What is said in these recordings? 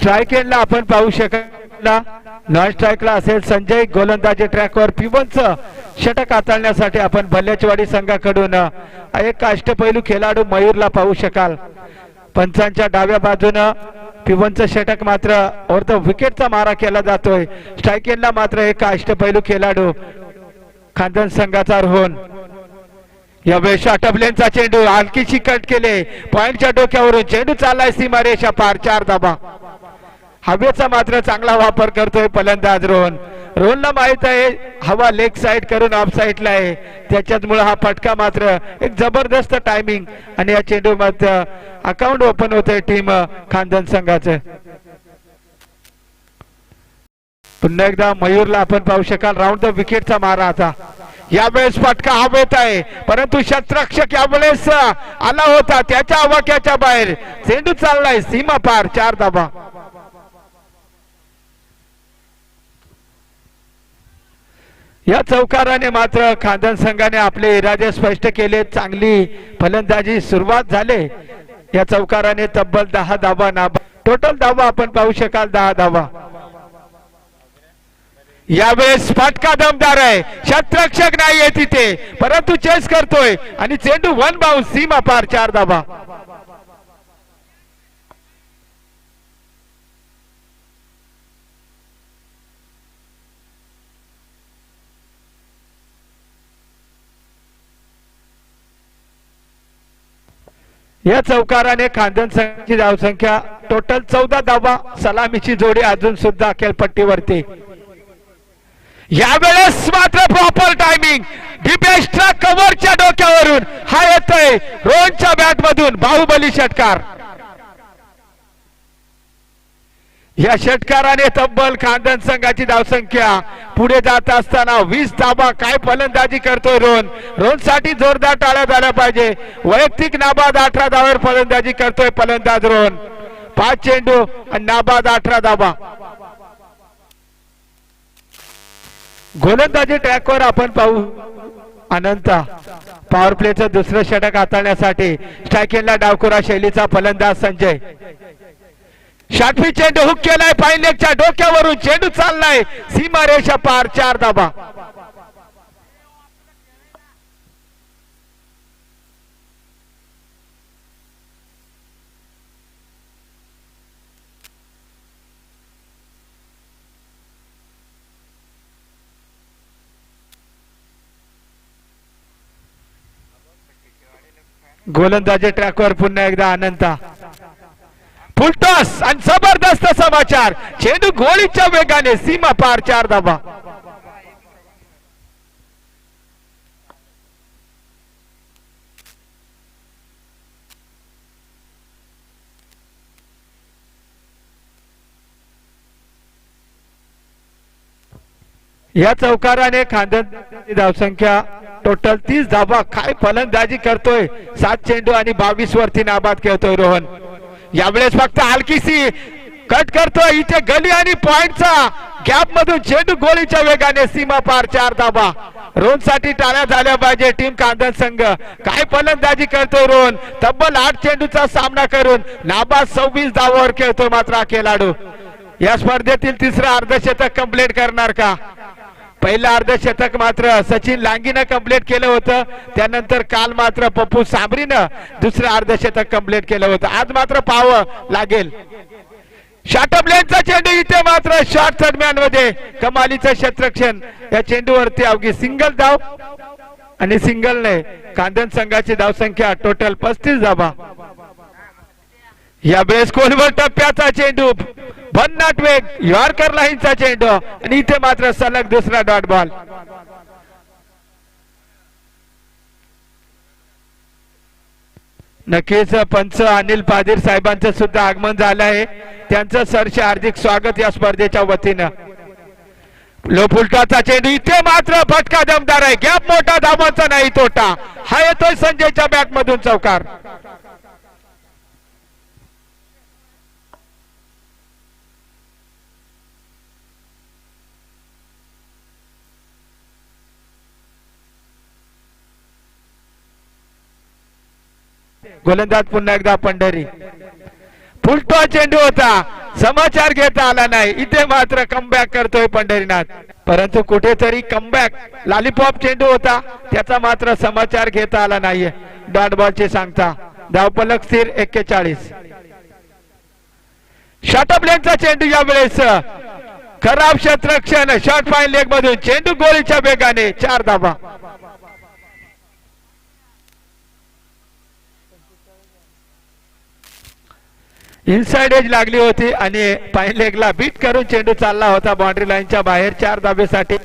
Strike एंडला आपण पाहू शकला. नॉन स्ट्राईकला असेल संजय गोलंदाजी ट्रॅकवर पिबनच षटक हाताळण्यासाठी आपण भल्याचवाडी संघाकडून एक अष्टपैलू खेळाडू मयूरला पाहू शकाल. पंचांच्या डाव्या बाजूनं पिवनचं षटक मात्र अर्ध विकेटचा मारा केला जातोय. स्ट्राईक एंडला मात्र एक अष्टपैलू खेळाडू खानदान संघाचा रोहन. यावेळेस अटपलेनचा चेंडू आणखी शिकट केले. पॉइंटच्या डोक्यावरून चेंडू चाललाय सीमारेषा पार चार धाबा हवेचा मात्र चांगला वापर करतोय फलंदाज रोहन. रोहनला माहीत आहे हवा लेग साईड करून ऑफ साईडला आहे. त्याच्यामुळे हा फटका मात्र एक जबरदस्त टायमिंग आणि या चेंडू मात्र अकाउंट ओपन होतंय टीम खानदान संघाचं. पुन्हा एकदा मयूरला आपण पाहू शकाल राऊंड द विकेटचा मारा आता. यावेळेस फटका हवेत आहे परंतु शत्रक्षक यावेळेस आला होता त्याच्या आवाक्याच्या बाहेर. चेंडू चाललाय सीमा पार चार धाबा या चौकाराने मात्र खानदान संघाने आपले इरादे स्पष्ट केले चांगली फलंदाजी सुरुवात झाले. या चौकाराने तब्बल दहा धावा नाबा टोटल धावा आपण पाहू शकाल दहा धावा. यावेळेस फटका दमदार आहे. शत्रक्षक नाहीये तिथे परंतु चेस करतोय. आणि चेंडू वन बाउन्स सीमा पार चार धावा. या चौकाराने खानदान संघाची धावसंख्या टोटल चौदा धावा सलामीची जोडी अजून सुद्धा खेळपट्टीवरती यावेळेस मात्र प्रॉपर टायमिंग डिपेस्ट्रा कव्हरच्या डोक्यावरून हा येतोय. रोनच्या बॅट मधून बाहुबली षटकार. या षटकाराने तब्बल खानदान संघाची धावसंख्या. पुढे जात असताना वीस धाबा काय फलंदाजी करतोय रोहन? रोहनसाठी जोरदार टाळ्या झाल्या पाहिजे. वैयक्तिक नाबाद अठरा धावर फलंदाजी करतोय फलंदाज रोहन. पाच चेंडू आणि नाबाद अठरा धाबा. गोलंदाजी ट्रॅकवर आपण पाहू अनंता. पॉवर प्लेचं दुसरं षटक हाताळण्यासाठी स्ट्रायकिंगला डावकुरा शैलीचा फलंदाज संजय. शाटवी चेंडू हुक केलाय पायलेकच्या डोक्यावरून चेंडू चाललाय. सीमा रेषा पार चार धाबा गोलंदाजी ट्रॅकवर पुन्हा एकदा अनंता. फुलटॉस आणि जबरदस्त समाचार. चेंडू गोळीच्या वेगाने सीमा पार चार धाबा या चौकाराने खांद्याची धावसंख्या टोटल तीस धाबा काय फलंदाजी करतोय? सात चेंडू आणि बावीस वरती नाबाद खेळतोय रोहन. यावेळेस फक्त आलकीसी कट करतोय. इथे गली आणि पॉइंटचा गॅप मधून चेंडू गोळीच्या वेगाने सीमा पार चार धाबा रोनसाठी टाळ्या झाल्या पाहिजे टीम कांदन संघ. काय फलंदाजी करतो रोन? तब्बल आठ चेंडूचा सामना करून नाबाद सव्वीस धावावर खेळतोय मात्र हा खेळाडू या स्पर्धेतील तिसरा अर्धशतक कंप्लीट करणार का? पहिलं अर्धशतक मात्र सचिन लांगीनं कंप्लीट केलं होतं. त्यानंतर काल मात्र पप्पू साबरीनं दुसरं अर्धशतक कंप्लीट केलं होतं. आज मात्र पाहावं लागेल. शॉर्टअप लेनचा चेंडू इथे मात्र शॉर्ट दरम्यानमध्ये कमालीचं क्षेत्रक्षण. या चेंडूवरती अवघी सिंगल धाव आणि सिंगलने कांदन संघाची धावसंख्या टोटल पस्तीस धाबा या बेस कोलवर टप्प्याचा चेंडू भन्नाट वेग यॉर्कर लाईनचा चेंडू आणि इथे मात्र सलग दुसरा डॉट बॉल नक्कीच पंच अनिल पादीर साहेबांचं सुद्धा आगमन झालं आहे. त्यांचं सरश हार्दिक स्वागत या स्पर्धेच्या वतीनं. लोपुलटाचा चेंडू इथे मात्र फटका दमदार आहे. गॅप मोठा धावांचा नाही तोटा. हा येतोय संजयच्या बॅट मधून चौकार. गोलंदाज पुन्हा एकदा पंढरी. फुलटो चेंडू होता. समाचार घेता आला नाही. इथे मात्र कमबॅक करतोय पंढरीनाथ. परंतु कुठेतरी कमबॅक लॉलीपॉप चेंडू होता. त्याचा मात्र समाचार घेता आला नाहीये. डॉट बॉलचे सांगता. धावपलक स्थिर एक्केचाळीस. शॉर्ट लेनचा चेंडू यावेळेस खराब क्षेत्रक्षण शॉर्ट फाईन लेग मधून चेंडू गोळीच्या वेगाने चार धाबा इनसाइड एज लागली होती आणि पाय लेगला बीट करून चेंडू चालला होता. बाउंड्री लाईनच्या बाहेर चार धाब्यासाठी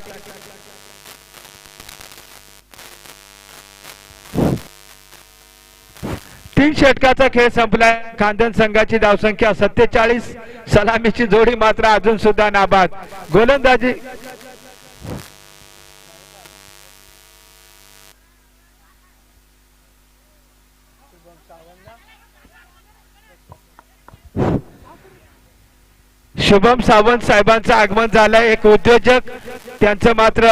तीन षटकाचा खेळ संपलाय. खांदन संघाची धावसंख्या सत्तेचाळीस. सलामीची जोडी मात्र अजून सुद्धा नाबाद. गोलंदाजी शुभम सावंत साहेबांचं आगमन झालंय. एक उद्योजक त्यांचं मात्र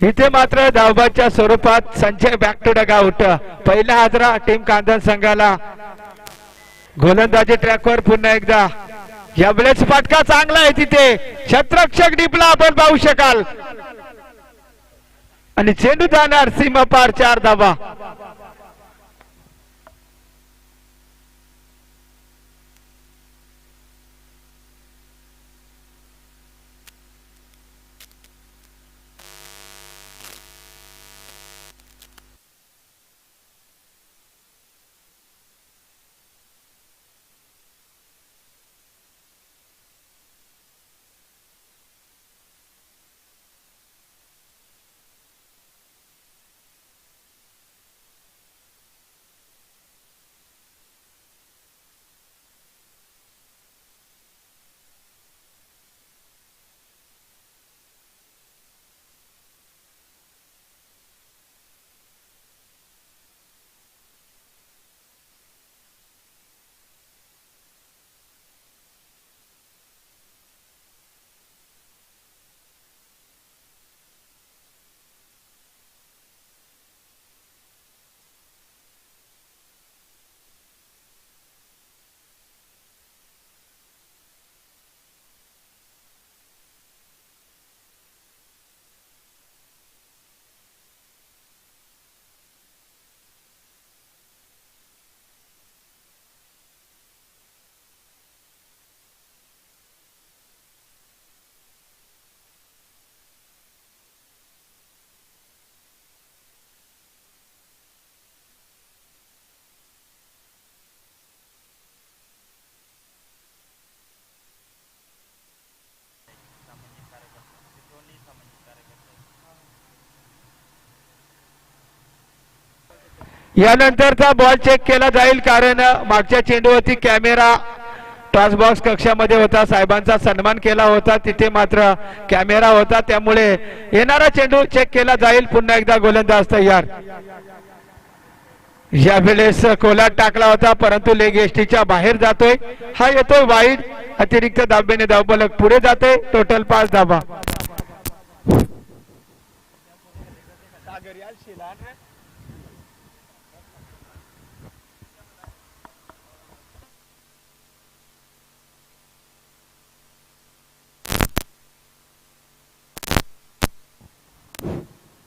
इथे मात्र धावबाच्या स्वरूपात Sanjay back to dugout पहिला आजरा टीम कांदन संघाला गोलंदाजी ट्रॅकवर पुन्हा एकदा. यावेळेस फटका चांगला आहे तिथे. छत्रक्षक डिपला आपण पाहू शकाल. आणि चेंडू जाणार सीमा पार चार धावा. यानंतरचा बॉल चेक केला जाईल कारण मागच्या चेंडूवरती कॅमेरा टॉस बॉक्स कक्षामध्ये होता. साहेबांचा सन्मान केला होता. तिथे मात्र कॅमेरा होता. त्यामुळे येणारा चेंडू चेक केला जाईल. पुन्हा एकदा गोलंदाज तयार. यावेळेस कोलाट टाकला होता परंतु लेग एसटीच्या बाहेर जातोय. हा येतोय वाईट अतिरिक्त दाब्याने धावबलक पुढे जाते टोटल पाच धाबा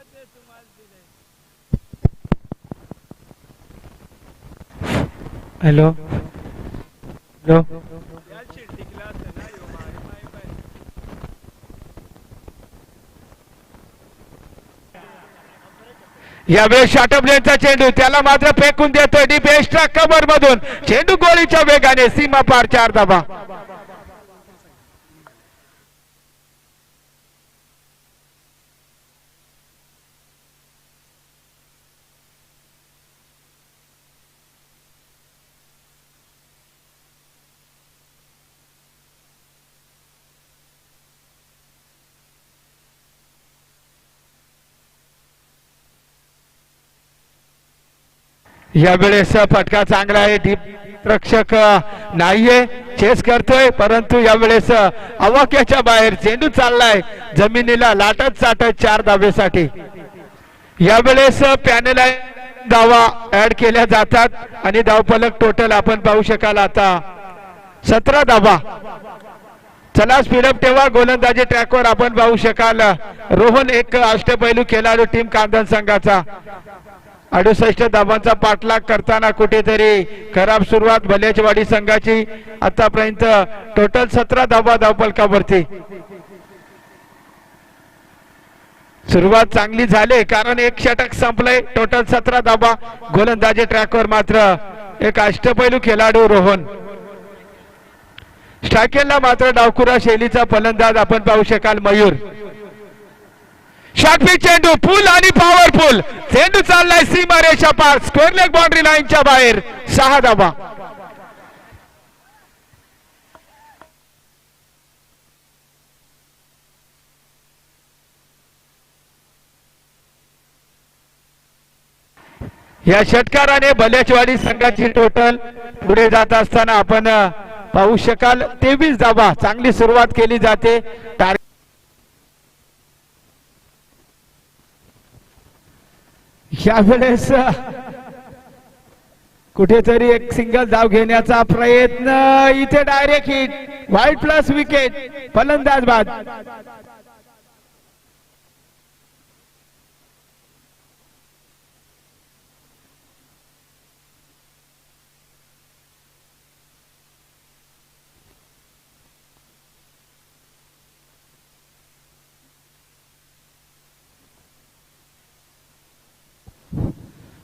ते तुम्हाला दिले हॅलो. हॅलो. यावेळेस शाटपलेनचा चेंडू त्याला मात्र फेकून देतोय डी एक्स्ट्रा कमर मधून. चेंडू गोळीच्या वेगाने सीमा पार चार धाबा यावेळेस फटका चांगला आहे. डीप रक्षक नाहीये. चेस करतोय परंतु यावेळेस अवाक्याच्या बाहेर चेंडू चाललाय. जमिनीला लाटत चाटत चार धावेसाठी. यावेळेस पॅनल धावा ऍड केल्या जातात आणि धावपलक टोटल आपण पाहू शकाल आता. सतरा धावा. चला स्पीडअप ठेवा. गोलंदाजी ट्रॅकवर आपण पाहू शकाल. रोहन एक अष्टपैलू खेळाडू टीम कांदन संघाचा. अडुसष्ट धावांचा पाठलाग करताना कुठेतरी खराब सुरुवात भल्याचवाडी संघाची. आतापर्यंत टोटल सतरा धावा धावपलकावरती. सुरुवात चांगली झाली कारण एक षटक संपलंय. टोटल सतरा धावा गोलंदाजी ट्रॅकवर मात्र एक अष्टपैलू खेळाडू रोहन. स्ट्रायकेलला मात्र डावकुरा शैलीचा फलंदाज आपण पाहू शकाल मयूर. शॉर्टपी चेंडू फुल आणि पॉवरफुल चेंडू चाललाय सीमा रेषा पार. स्क्वेअर लेग बाउंड्री लाईनच्या बाहेर. सहा धावा. या षटकाराने भल्याचवाडी संघाची टोटल पुढे जात असताना आपण पाहू शकाल. तेवीस धावा. चांगली सुरुवात केली जाते. यावेळेस कुठेतरी एक सिंगल धाव घेण्याचा प्रयत्न. इथे direct hit wide plus wicket फलंदाज बाद.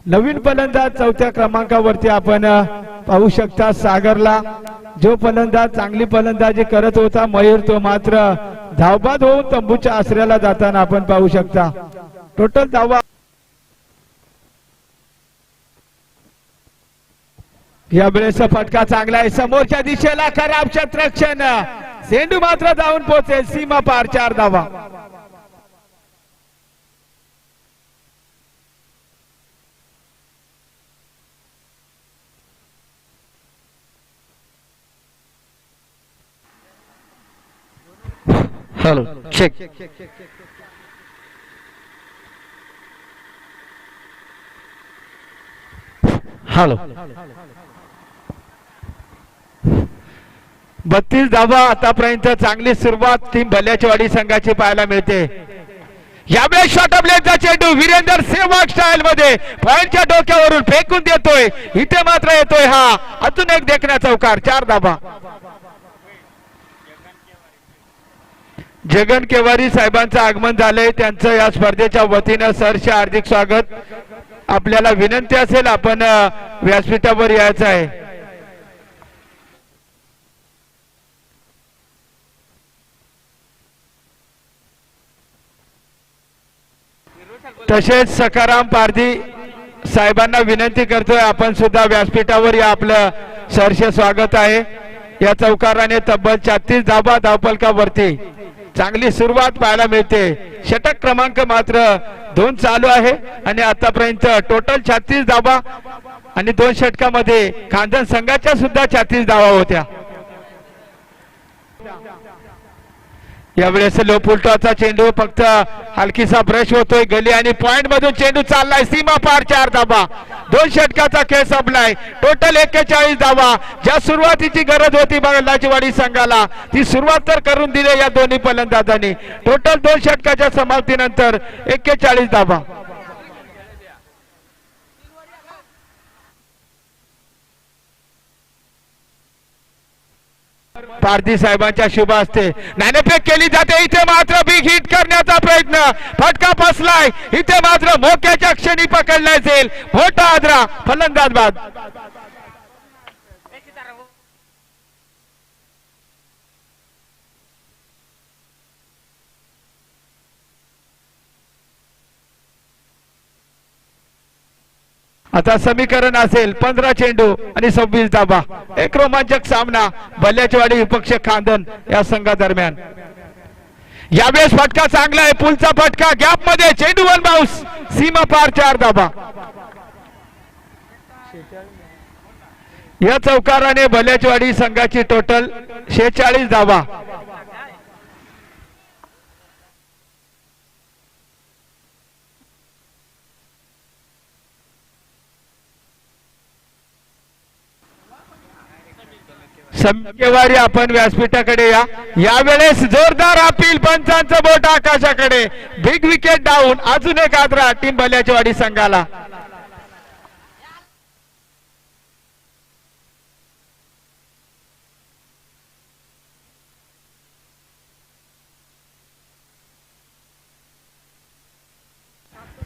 नवीन फलंदाज चौथ्या क्रमांकावरती आपण पाहू शकता सागरला. जो फलंदाज चांगली फलंदाजी करत होता मयूर तो मात्र धावबाद होऊन तंबूच्या आसऱ्याला जाताना आपण पाहू शकता. टोटल धावा या वेळेचा फटका चांगला आहे. समोरच्या दिशेला खराब क्षेत्रक्षण झेंडू मात्र जाऊन पोहोचेल. सीमा पार चार धावा. हॅलो चेक हॅलो बत्तीस धावा आतापर्यंत चांगली सुरुवात टीम भल्याचवाडी संघाची पाहायला मिळते. यावेळेस शॉट ब्लेडचा चेंडू वीरेंदर सेवाग स्टाईल मध्ये पॉइंटच्या डोक्यावरून फेकून देतोय. इथे मात्र येतोय हा. अजून एक देखण्याचा उकार चार धाबा जगन केवारी साहेबांचं आगमन झालंय. त्यांचं या स्पर्धेच्या वतीनं सरचे हार्दिक स्वागत. आपल्याला विनंती असेल आपण व्यासपीठावर यायचं आहे. तसेच सकाराम पारधी साहेबांना विनंती करतोय आपण सुद्धा व्यासपीठावर या आपलं सरसे स्वागत आहे. या चौकाराने तब्बल छत्तीस धाबा धावपलकावरती चांगली सुरुवात पाहायला मिळते. षटक क्रमांक मात्र दोन चालू आहे. आणि आतापर्यंत टोटल छत्तीस धाबा आणि दोन षटकामध्ये खानदान संघाच्या सुद्धा छत्तीस धावा होत्या. यावेळेस लो चेंडू फक्त हलकीसा ब्रश होतोय. गली आणि पॉइंट मधून चेंडू चाललाय. सीमा पार चार धाबा दोन षटकाचा खेळ संपलाय. टोटल एक्केचाळीस धावा. ज्या सुरुवातीची गरज होती लाजवाडी संघाला ती सुरुवात तर करून दिली या दोन्ही फलंदाजांनी. टोटल दोन षटकाच्या समाप्तीनंतर एक्केचाळीस धावा. पारधी साहेबांच्या शुभ असते नाणेफेक केली जाते इथे मात्र बिग हिट करण्याचा प्रयत्न. फटका फसलाय इथे मात्र मोक्याच्या क्षणी पकडला जाईल मोठा आदरा फलंदाज बाद. आता समीकरण असेल पंधरा चेंडू आणि सव्वीस धाबा एक रोमांचक सामना बल्ल्याचवाडी विपक्ष खांदन या संघादरम्यान. यावेळेस फटका चांगला आहे पुलचा फटका गॅपमध्ये चेंडू वन बाउस सीमा पार चार धाबा या चौकाराने भल्याचवाडी संघाची टोटल शेहेचाळीस धाबा संकेवारी आपण व्यासपीठाकडे या. यावेळेस जोरदार अपील पंचांचं बोट आकाशाकडे. बिग विकेट डाऊन अजून एक आदरा टीम भल्याचवाडी संघाला.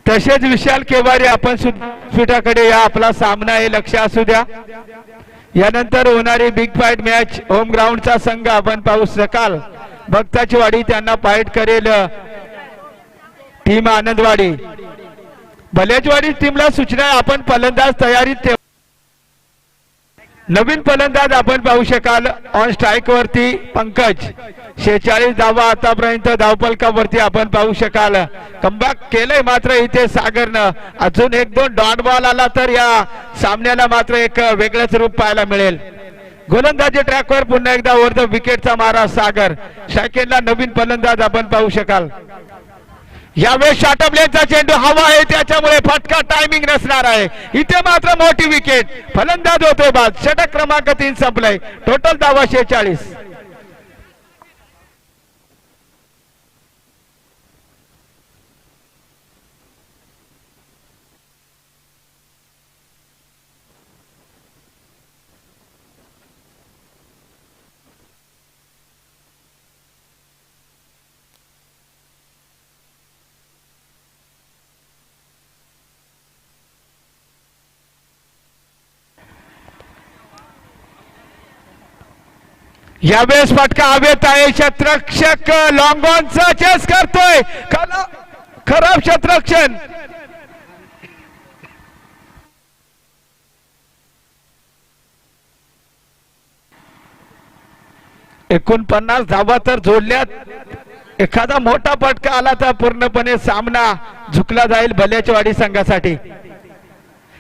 तसेच विशाल केवारी आपण व्यासपीठाकडे या. आपला सामना हे लक्ष असू द्या. यानंतर होणारी बिग फाईट मॅच होम ग्राउंडचा संघ आपण पाहू शकाल. भक्ताची वाडी त्यांना फाईट करेल. टीम आनंदवाडी. भल्याचवाडी टीमला सूचना आपण फलंदाज तयारीत ठेव नवीन फलंदाज आपण पाहू शकाल. ऑन स्ट्राईक वरती पंकज. शेहेचाळीस धावा आतापर्यंत धावपलकावरती आपण पाहू शकाल. कमबॅक केलंय मात्र इथे सागरनं. अजून एक दोन डॉट बॉल आला तर या सामन्याला मात्र एक वेगळंच रूप पाहायला मिळेल. गोलंदाजी ट्रॅकवर पुन्हा एकदा वर्ध विकेटचा मारा सागर. शाकेनला नवीन फलंदाज आपण पाहू शकाल. यावेळेस शाटबलेचा चेंडू हवा आहे त्याच्यामुळे फटका टायमिंग नसणार आहे. इथे मात्र मोठी विकेट फलंदाज होतोय बाद. षटक क्रमांक तीन संपलाय. टोटल धावा शेहेचाळीस. यावेळेस फटका हवेत आहे. शत्रक्षक लॉंगॉनचा चेस करतोय. खराब शत्रक्षण. एकोणपन्नास धावा तर जोडल्यात. एखादा मोठा फटका आला तर पूर्णपणे सामना झुकला जाईल भल्याचवाडी संघासाठी.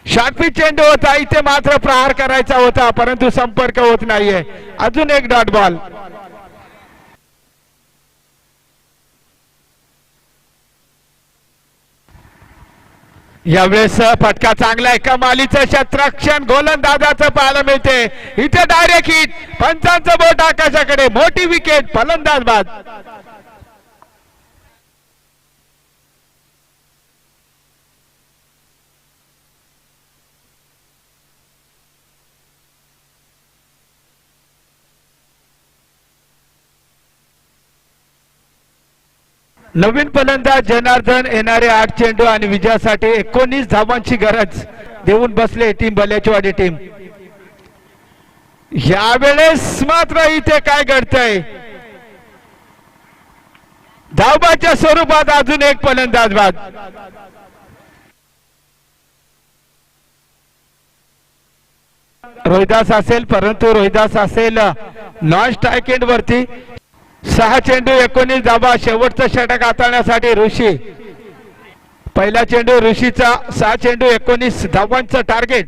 शार्पी चेंडू होता इथे मात्र प्रहार करायचा होता परंतु संपर्क होत नाहीये. अजून एक डॉट बॉल. यावेळेस फटका चांगला आहे. कमालीचं शत्रक्षण गोलंदाजाचं पाहायला मिळते. इथे डायरेक्ट हिट पंचांचं बोट आकाशाकडे. मोठी विकेट फलंदाज बाद. नवीन फलंदाज जनार्दन येणारे आठ चेंडू आणि विजयासाठी एकोणीस धावांची गरज देऊन बसले टीम बल्याचीवाडी टीम. यावेळेस मात्र इथे काय घडतंय? धावबाच्या स्वरूपात अजून एक फलंदाज बाद रोहिदास असेल परंतु रोहिदास असेल नॉन स्ट्रायकेंड वरती. सहा चेंडू एकोणीस धाबा शेवटचं षटक हाताळण्यासाठी ऋषी. पहिला चेंडू ऋषीचा सहा चेंडू एकोणीस धावांचं टार्गेट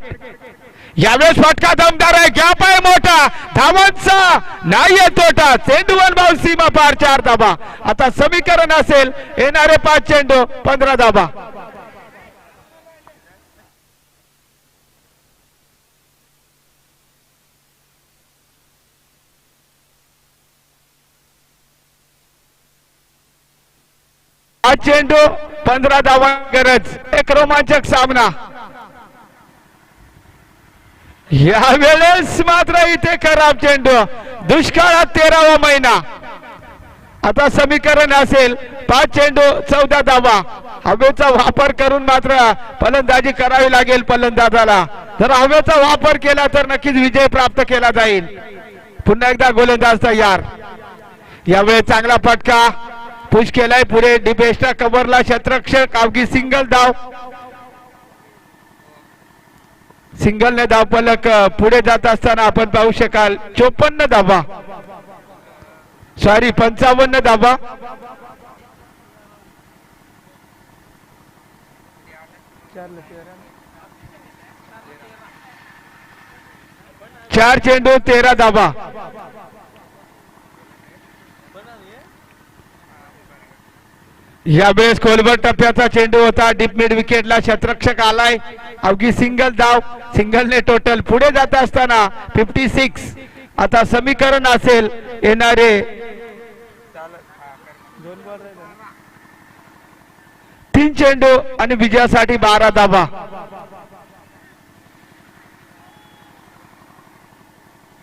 यावेळेस फटका दमदार आहे. गॅप आहे मोठा. धावांचा नाहीये तोटा. चेंडू वन बाउल सीमा पार चार धाबा आता समीकरण असेल. येणारे पाच चेंडू पंधरा धाबा हा चेंडू पंधरा धावा गरज. एक रोमांचक सामना. यावेळेस मात्र इथे खराब चेंडू दुष्काळात तेरावा महिना. आता समीकरण असेल पाच चेंडू चौदा धावा. हवेचा वापर करून मात्र फलंदाजी करावी लागेल फलंदाजाला. जर हवेचा वापर केला तर नक्कीच विजय प्राप्त केला जाईल. पुन्हा एकदा गोलंदाज तयार. यावेळी चांगला फटका. पुश केलाय पुढे. डिपेस्टा कबरला शतरक्षक. अवघी सिंगल धाव सिंगलने धाव पलक पुढे जात असताना आपण पाहू शकाल. चोपन्न धावा. सॉरी पंचावन्न धावा. चार चेंडू तेरा धावा. यावेळेस खोलवर टप्प्याचा चेंडू होता. डीप मिड विकेटला शतरक्षक आलाय. अवघी सिंगल धाव. सिंगलने टोटल पुढे जात असताना फिफ्टी सिक्स आता समीकरण असेल येणारे. तीन चेंडू आणि विजयासाठी बारा धावा.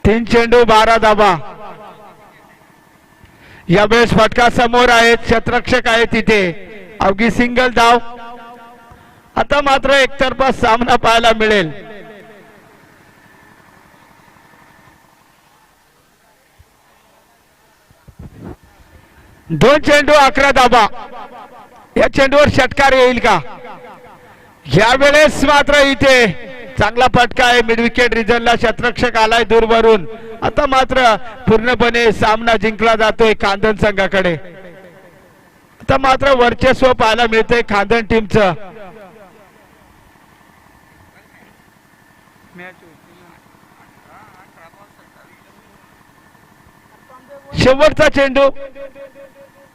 तीन चेंडू बारा धावा. यावेळेस फटका समोर आहेत शतरक्षक आहेत तिथे अवघी सिंगल धाव. आता मात्र एकतर्फा सामना पाहायला मिळेल. दोन चेंडू अकरा धाबा या चेंडूवर षटकार येईल का? यावेळेस मात्र इथे चांगला फटका आहे. मिडविकेट रिझनला शतरक्षक आलाय दूरवरून. आता मात्र पूर्णपणे सामना जिंकला जातोय खांदन संघाकडे. आता मात्र वर्चस्व पाहायला मिळतंय खांदन टीमचं. शेवटचा चेंडू.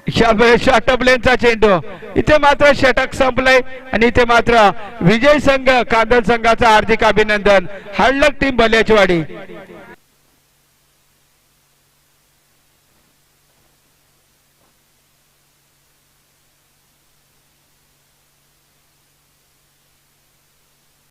शॉटबलेनचा चेंडू. इथे मात्र षटक संपलंय आणि इथे मात्र विजय संघ कांदल संघाचं हार्दिक अभिनंदन. हळलक टीम भल्याचीवाडी